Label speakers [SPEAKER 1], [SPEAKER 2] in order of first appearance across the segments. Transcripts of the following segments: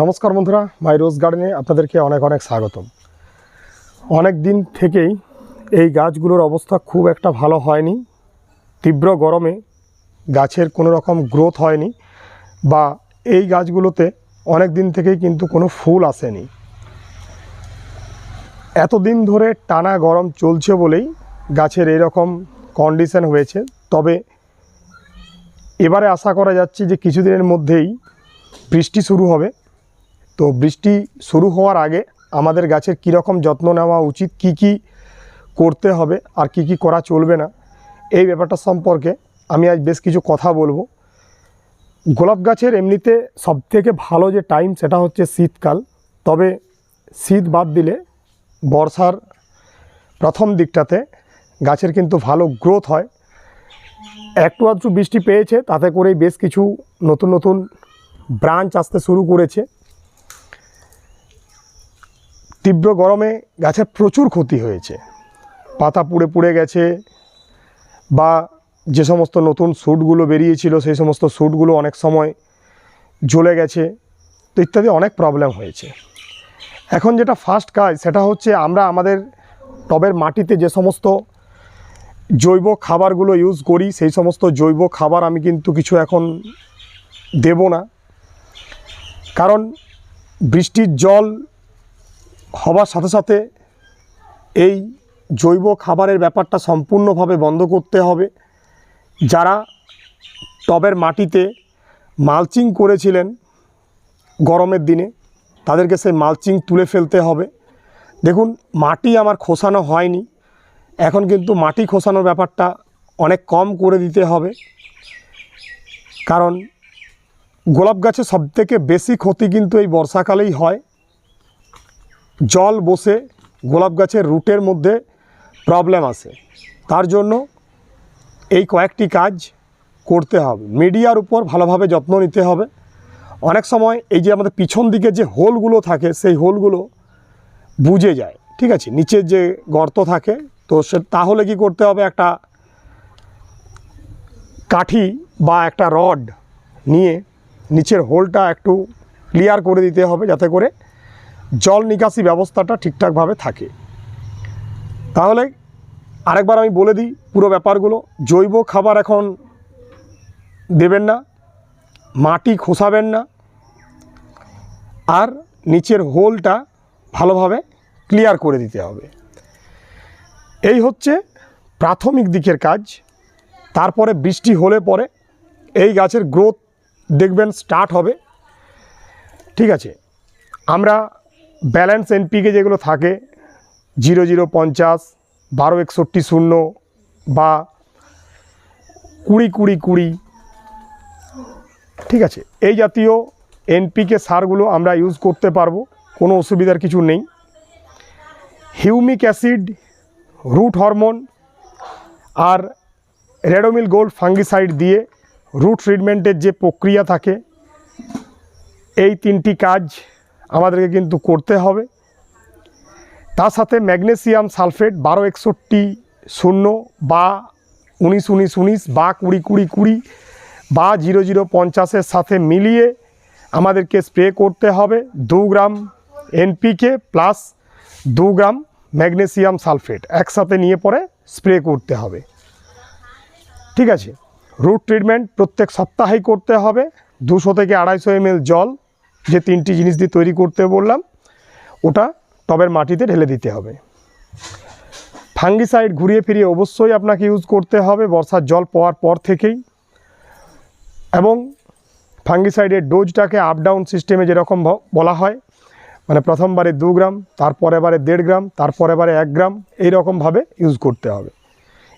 [SPEAKER 1] নমস্কার বন্ধুরা, মাই রোজ গার্ডেনে আপনাদেরকে অনেক অনেক স্বাগতম। অনেক দিন থেকেই এই গাছগুলোর অবস্থা খুব একটা ভালো হয়নি। তীব্র গরমে গাছের কোনো রকম গ্রোথ হয়নি বা এই গাছগুলোতে অনেক দিন থেকেই কিন্তু কোনো ফুল আসেনি। এতদিন ধরে টানা গরম চলছে বলেই গাছের এরকম কন্ডিশন হয়েছে। তবে এবারে আশা করা যাচ্ছে যে কিছুদিনের মধ্যেই বৃষ্টি শুরু হবে। তো বৃষ্টি শুরু হওয়ার আগে আমাদের গাছের কীরকম যত্ন নেওয়া উচিত, কি কি করতে হবে আর কি কি করা চলবে না, এই ব্যাপারটা সম্পর্কে আমি আজ বেশ কিছু কথা বলব। গোলাপ গাছের এমনিতে সবথেকে ভালো যে টাইম সেটা হচ্ছে শীতকাল, তবে শীত বাদ দিলে বর্ষার প্রথম দিকটাতে গাছের কিন্তু ভালো গ্রোথ হয়। একটু আধটু বৃষ্টি পেয়েছে, তাতে করেই বেশ কিছু নতুন নতুন ব্রাঞ্চ আসতে শুরু করেছে। তীব্র গরমে গাছের প্রচুর ক্ষতি হয়েছে। পাতা পুড়ে পুড়ে গেছে বা যে সমস্ত নতুন শ্যুটগুলো বেরিয়েছিল, সেই সমস্ত শ্যুটগুলো অনেক সময় জ্বলে গেছে, তো ইত্যাদি অনেক প্রবলেম হয়েছে। এখন যেটা ফার্স্ট কাজ, সেটা হচ্ছে আমরা আমাদের টবের মাটিতে যে সমস্ত জৈব খাবারগুলো ইউজ করি, সেই সমস্ত জৈব খাবার আমি কিন্তু কিছু এখন দেব না। কারণ বৃষ্টির জল হবার সাথে সাথে এই জৈব খাবারের ব্যাপারটা সম্পূর্ণভাবে বন্ধ করতে হবে। যারা টবের মাটিতে মালচিং করেছিলেন গরমের দিনে, তাদেরকে সেই মালচিং তুলে ফেলতে হবে। দেখুন, মাটি আমার খোসানো হয়নি। এখন কিন্তু মাটি খোসানোর ব্যাপারটা অনেক কম করে দিতে হবে। কারণ গোলাপ গাছে সবথেকে বেশি ক্ষতি কিন্তু এই বর্ষাকালেই হয়। জল বসে গোলাপ গাছের রুটের মধ্যে প্রবলেম আসে তার জন্য এই কয়েকটি কাজ করতে হবে। মিডিয়ার উপর ভালোভাবে যত্ন নিতে হবে। অনেক সময় এই যে আমাদের পিছন দিকে যে হোলগুলো থাকে, সেই হোলগুলো বুঝে যায়। ঠিক আছে? নিচের যে গর্ত থাকে, তো সে, তাহলে কি করতে হবে? একটা কাঠি বা একটা রড নিয়ে নিচের হোলটা একটু ক্লিয়ার করে দিতে হবে, যাতে করে জল নিকাশি ব্যবস্থাটা ঠিকঠাকভাবে থাকে। তাহলে আরেকবার আমি বলে দিই পুরো ব্যাপারগুলো। জৈব খাবার এখন দেবেন না, মাটি খোসাবেন না, আর নিচের হোলটা ভালোভাবে ক্লিয়ার করে দিতে হবে। এই হচ্ছে প্রাথমিক দিকের কাজ। তারপরে বৃষ্টি হলে পরে এই গাছের গ্রোথ দেখবেন স্টার্ট হবে। ঠিক আছে, আমরা ব্যালেন্স এনপিকে যেগুলো থাকে, জিরো জিরো পঞ্চাশ, বারো একষট্টি শূন্য বা কুড়ি কুড়ি কুড়ি, ঠিক আছে? এই জাতীয় এনপিকে সারগুলো আমরা ইউজ করতে পারব, কোনো অসুবিধার কিছু নেই। হিউমিক অ্যাসিড, রুট হরমোন আর রেডোমিল গোল্ড ফাঙ্গিসাইড দিয়ে রুট ট্রিটমেন্টের যে প্রক্রিয়া থাকে, এই তিনটি কাজ আমাদেরকে কিন্তু করতে হবে। তার সাথে ম্যাগনেসিয়াম সালফেট বারো একষট্টি শূন্য বা উনিশ উনিশ উনিশ বা কুড়ি কুড়ি কুড়ি বা জিরো জিরো পঞ্চাশের সাথে মিলিয়ে আমাদেরকে স্প্রে করতে হবে দু গ্রাম এনপিকে প্লাস দু গ্রাম ম্যাগনেসিয়াম সালফেট একসাথে নিয়ে পরে স্প্রে করতে হবে। ঠিক আছে? রুট ট্রিটমেন্ট প্রত্যেক সপ্তাহেই করতে হবে। দুশো থেকে আড়াইশো এমএল জল যে তিনটি জিনিস দিয়ে তৈরি করতে বললাম, ওটা টবের মাটিতে ঢেলে দিতে হবে। ফাঙ্গিসাইড ঘুরিয়ে ফিরিয়ে অবশ্যই আপনাকে ইউজ করতে হবে, বর্ষার জল পাওয়ার পর থেকেই। এবং ফাঙ্গিসাইডের ডোজটাকে আপ ডাউন সিস্টেমে যেরকম বলা হয় মানে প্রথমবারে দু গ্রাম তারপরে বারে দেড় গ্রাম তারপরে বারে এক গ্রাম এই রকমভাবে ইউজ করতে হবে।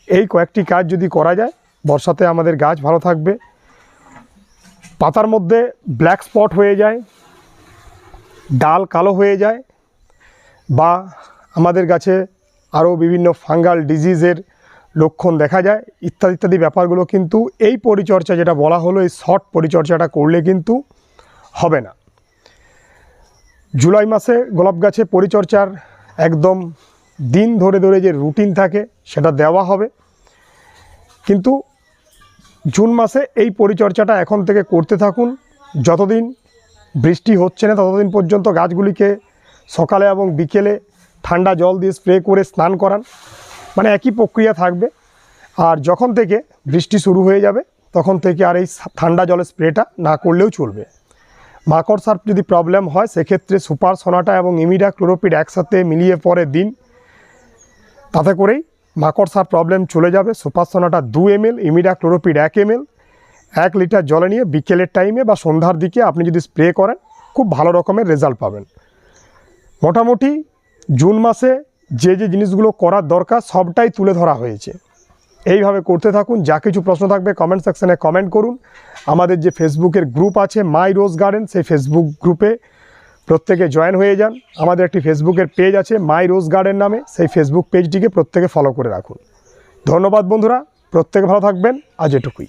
[SPEAKER 1] এই কয়েকটি কাজ যদি করা যায়, বর্ষাতে আমাদের গাছ ভালো থাকবে। পাতার মধ্যে ব্ল্যাক স্পট হয়ে যায় ডাল কালো হয়ে যায় বা আমাদের গাছে আরও বিভিন্ন ফাঙ্গাল ডিজিজের লক্ষণ দেখা যায়, ইত্যাদি ইত্যাদি ব্যাপারগুলো কিন্তু এই পরিচর্যা যেটা বলা হলো, এই শর্ট পরিচর্যাটা করলে কিন্তু হবে না। জুলাই মাসে গোলাপ গাছে পরিচর্যার একদম দিন ধরে ধরে যে রুটিন থাকে সেটা দেওয়া হবে। কিন্তু জুন মাসে এই পরিচর্যাটা এখন থেকে করতে থাকুন। যতদিন বৃষ্টি হচ্ছে না ততদিন পর্যন্ত গাছগুলিকে সকালে এবং বিকেলে ঠান্ডা জল দিয়ে স্প্রে করে স্নান করান। মানে একই প্রক্রিয়া থাকবে। আর যখন থেকে বৃষ্টি শুরু হয়ে যাবে, তখন থেকে আর এই ঠান্ডা জলের স্প্রেটা না করলেও চলবে। মাকড় সার্প যদি প্রবলেম হয়, সেক্ষেত্রে সুপার সোনাটা এবং ইমিডা ক্লোরোপিড একসাথে মিলিয়ে পরে দিন। তাতে করেই মাকড় সার প্রবলেম চলে যাবে। সুপার সোনাটা দু এমএল, ইমিডা ক্লোরোপিড এক এমএল এক লিটার জলে নিয়ে বিকেলের টাইমে বা সন্ধ্যার দিকে আপনি যদি স্প্রে করেন, খুব ভালো রকমের রেজাল্ট পাবেন। মোটামুটি জুন মাসে যে যে জিনিসগুলো করার দরকার, সবটাই তুলে ধরা হয়েছে। এইভাবে করতে থাকুন। যা কিছু প্রশ্ন থাকবে কমেন্ট সেকশনে কমেন্ট করুন। আমাদের যে ফেসবুকের গ্রুপ আছে মাই রোজ গার্ডেন সেই ফেসবুক গ্রুপে প্রত্যেকে জয়েন হয়ে যান। আমাদের একটি ফেসবুকের পেজ আছে মাই রোজ গার্ডেন নামে। সেই ফেসবুক পেজটিকে প্রত্যেকে ফলো করে রাখুন। ধন্যবাদ বন্ধুরা। প্রত্যেকে ভালো থাকবেন। আজ এটুকুই।